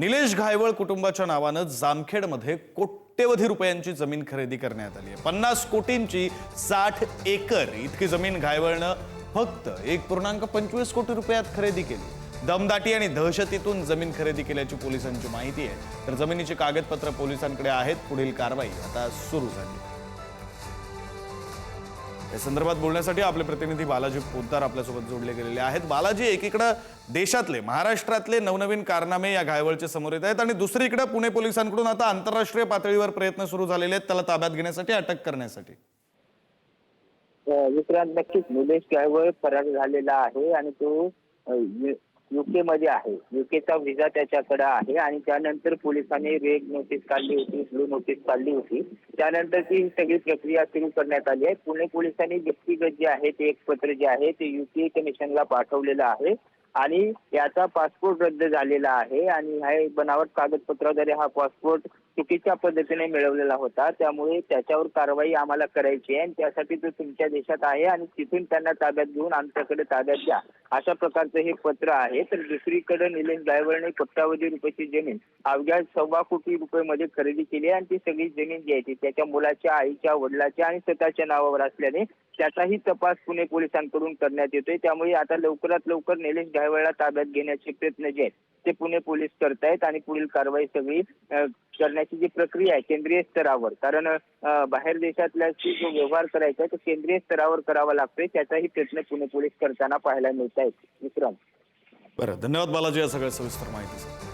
निलेश घायवळ कुटुंबाच्या नावानं जामखेडमध्ये कोट्यवधी रुपयांची जमीन खरेदी करण्यात आली आहे. पन्नास कोटींची साठ एकर इतकी जमीन घायवळनं फक्त एक पूर्णांक पंचवीस कोटी रुपयात खरेदी केली. दमदाटी आणि दहशतीतून जमीन खरेदी केल्याची पोलिसांची माहिती आहे. तर जमिनीची कागदपत्र पोलिसांकडे आहेत. पुढील कारवाई आता सुरू झाली. या संदर्भात बोलण्यासाठी आपले प्रतिनिधी बालाजी पोद्दार आपल्यासोबत जोडले गेलेले आहेत. बालाजी एकीकडे देशातले महाराष्ट्रातले नवनवीन कारनामे या घायवळचे समोर येत आहेत आणि दुसरीकडे पुणे पोलिसांकडून आता आंतरराष्ट्रीय पातळीवर प्रयत्न सुरू झालेले आहेत. त्याला ताब्यात घेण्यासाठी अटक करण्यासाठी. विक्रांत नक्कीच निलेश गायवळ फरार झालेला आहे आणि तो युकेमध्ये आहे. युकेचा व्हिसा त्याच्याकडे आहे आणि त्यानंतर पोलिसांनी रेड नोटीस काढली होती ब्लू नोटीस काढली होती. त्यानंतर ती सगळी प्रक्रिया सुरू करण्यात आली आहे. पुणे पोलिसांनी व्यक्तिगत जे आहे ते एक पत्र जे आहे ते युके कमिशनला पाठवलेलं आहे आणि याचा पासपोर्ट रद्द झालेला आहे आणि हा बनावट कागदपत्राद्वारे हा पासपोर्ट चुकीच्या पद्धतीने मिळवलेला होता. त्यामुळे त्याच्यावर कारवाई आम्हाला करायची आहे आणि त्यासाठी तो तुमच्या देशात आहे आणि तिथून त्यांना ताब्यात घेऊन आमच्याकडे ताब्यात द्या अशा प्रकारचं हे पत्र आहे. तर दुसरीकडे निलेश गायवळने कोट्यावधी रुपयाची जमीन अवघ्या सव्वा कोटी रुपये मध्ये खरेदी केली आणि ती सगळी जमीन जी आहे ती त्याच्या मुलाच्या आईच्या वडिलाच्या आणि स्वतःच्या नावावर असल्याने त्याचाही तपास पुणे पोलिसांकडून करण्यात येतोय. त्यामुळे आता लवकरात लवकर निलेश गायवळला ताब्यात घेण्याचे प्रयत्न जे आहेत ते पुणे पोलीस करतायत आणि पुढील कारवाई सगळी करण्याची जी प्रक्रिया आहे केंद्रीय स्तरावर. कारण बाहेर देशातल्या जो व्यवहार करायचा आहे तो केंद्रीय स्तरावर करावा लागतोय. त्याचाही प्रयत्न पुणे पोलीस करताना पाहायला मिळत आहेत विक्रम. बरं धन्यवाद बालाजी या सगळ्या सविस्तर माहितीसाठी.